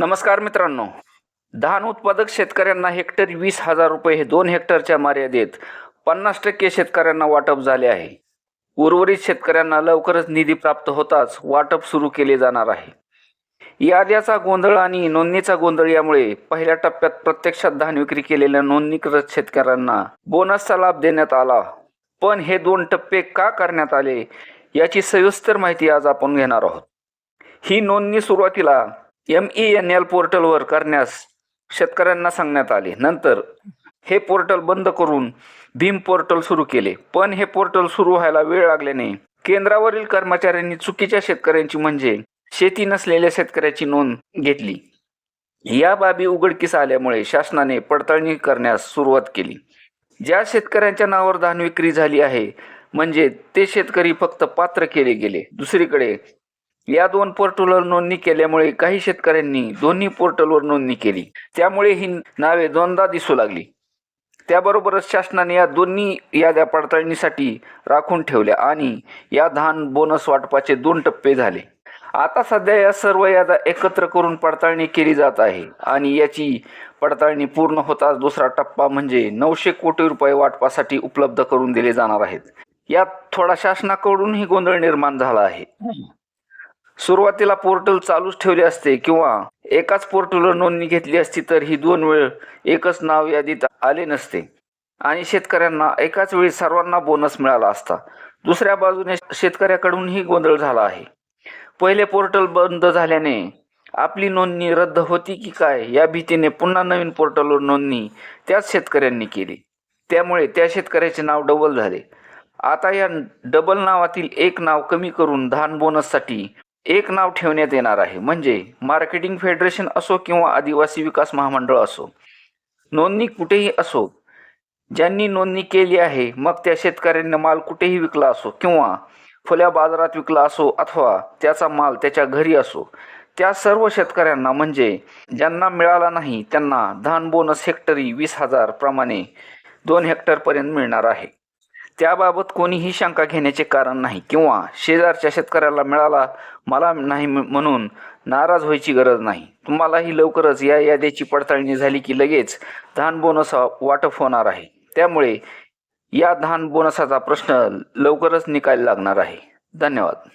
नमस्कार मित्रांनो. धान उत्पादक शेतकऱ्यांना हेक्टर वीस हजार रुपये हे दोन हेक्टरच्या मर्यादेत पन्नास टक्के शेतकऱ्यांना वाटप झाले आहे. उर्वरित शेतकऱ्यांना लवकरच निधी प्राप्त होताच वाटप सुरू केले जाणार आहे. याद्याचा गोंधळ आणि नोंदणीचा गोंधळ यामुळे पहिल्या टप्प्यात प्रत्यक्षात धान विक्री केलेल्या नोंदणीकृत शेतकऱ्यांना बोनसचा लाभ देण्यात आला. पण हे दोन टप्पे का करण्यात आले याची सविस्तर माहिती आज आपण घेणार आहोत. ही नोंदणी सुरुवातीला एम ई एन एल पोर्टलवर करण्यास शेतकऱ्यांना सांगण्यात आले. नंतर हे पोर्टल बंद करून भीम पोर्टल सुरू केले. पण हे पोर्टल सुरू व्हायला वेळ लागल्याने केंद्रावरील कर्मचाऱ्यांनी चुकीच्या शेतकऱ्यांची म्हणजे शेती नसलेल्या शेतकऱ्याची नोंद घेतली. या बाबी उघडकीस आल्यामुळे शासनाने पडताळणी करण्यास सुरुवात केली. ज्या शेतकऱ्यांच्या नावावर धान विक्री झाली आहे म्हणजे ते शेतकरी फक्त पात्र केले गेले. दुसरीकडे या दोन पोर्टलवर नोंदणी केल्यामुळे काही शेतकऱ्यांनी दोन्ही पोर्टलवर नोंदणी केली. त्यामुळे ही नावे दोनदा दिसू लागली. त्याबरोबरच शासनाने या दोन्ही याद्या पडताळणीसाठी राखून ठेवल्या आणि या धान बोनस वाटपाचे दोन टप्पे झाले. आता सध्या या सर्व याद्या एकत्र करून पडताळणी केली जात आहे आणि याची पडताळणी पूर्ण होताच दुसरा टप्पा म्हणजे नऊशे कोटी रुपये वाटपासाठी उपलब्ध करून दिले जाणार आहेत. यात थोडा शासनाकडूनही गोंधळ निर्माण झाला आहे. सुरुवातीला पोर्टल चालूच ठेवले असते किंवा एकाच पोर्टलवर नोंदणी घेतली असती तर ही दोन वेळ एकच नाव यादीत आले नसते. आणि शेतकऱ्यांना एकाच वेळी सर्वांना बोनस मिळाला असता. दुसऱ्या बाजूने शेतकऱ्याकडूनही गोंधळ झाला आहे. पहिले पोर्टल बंद झाल्याने आपली नोंदणी रद्द होती की काय या भीतीने पुन्हा नवीन पोर्टलवर नोंदणी त्याच शेतकऱ्यांनी केली. त्यामुळे त्या शेतकऱ्याचे नाव डबल झाले. आता या डबल नावातील एक नाव कमी करून धान बोनससाठी एक नाव ठेवण्यात येणार आहे. म्हणजे मार्केटिंग फेडरेशन असो किंवा आदिवासी विकास महामंडळ असो. नोंदणी कुठेही असो ज्यांनी नोंदणी केली आहे मग त्या शेतकऱ्यांनी माल कुठेही विकला असो किंवा खुल्या बाजारात विकला असो अथवा त्याचा माल त्याच्या घरी असो त्या सर्व शेतकऱ्यांना म्हणजे ज्यांना मिळाला नाही त्यांना धान बोनस हेक्टरी वीस हजार प्रमाणे दोन हेक्टरपर्यंत मिळणार आहे. त्याबाबत कोणीही शंका घेण्याचे कारण नाही. किंवा शेजारच्या शेतकऱ्याला मिळाला मला नाही म- म्हणून नाराज व्हायची गरज नाही. तुम्हालाही लवकरच या याद्याची पडताळणी झाली की लगेच धान बोनस वाटप होणार आहे. त्यामुळे या धान बोनसाचा प्रश्न लवकरच निकाल लागणार आहे. धन्यवाद.